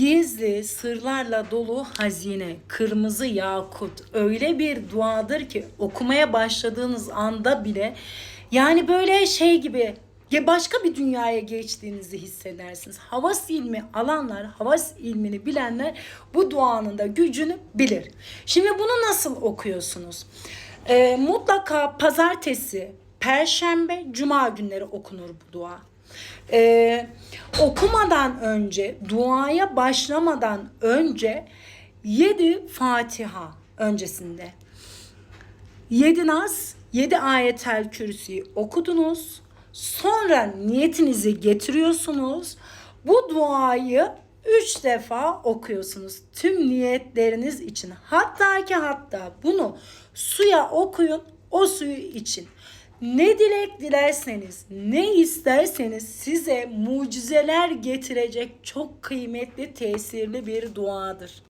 Gizli sırlarla dolu hazine, kırmızı yakut öyle bir duadır ki okumaya başladığınız anda bile yani böyle şey gibi ya başka bir dünyaya geçtiğinizi hissedersiniz. Havas ilmi alanlar, havas ilmini bilenler bu duanın da gücünü bilir. Şimdi bunu nasıl okuyorsunuz? Ee, mutlaka pazartesi, perşembe, cuma günleri okunur bu dua. Ee, okumadan önce, duaya başlamadan önce 7 Fatiha öncesinde. 7 Nas, 7 ayetel kürsüyü okudunuz. Sonra niyetinizi getiriyorsunuz. Bu duayı 3 defa okuyorsunuz. Tüm niyetleriniz için. Hatta ki hatta bunu suya okuyun. O suyu için. Ne dilek dilerseniz, ne isterseniz size mucizeler getirecek çok kıymetli, tesirli bir duadır.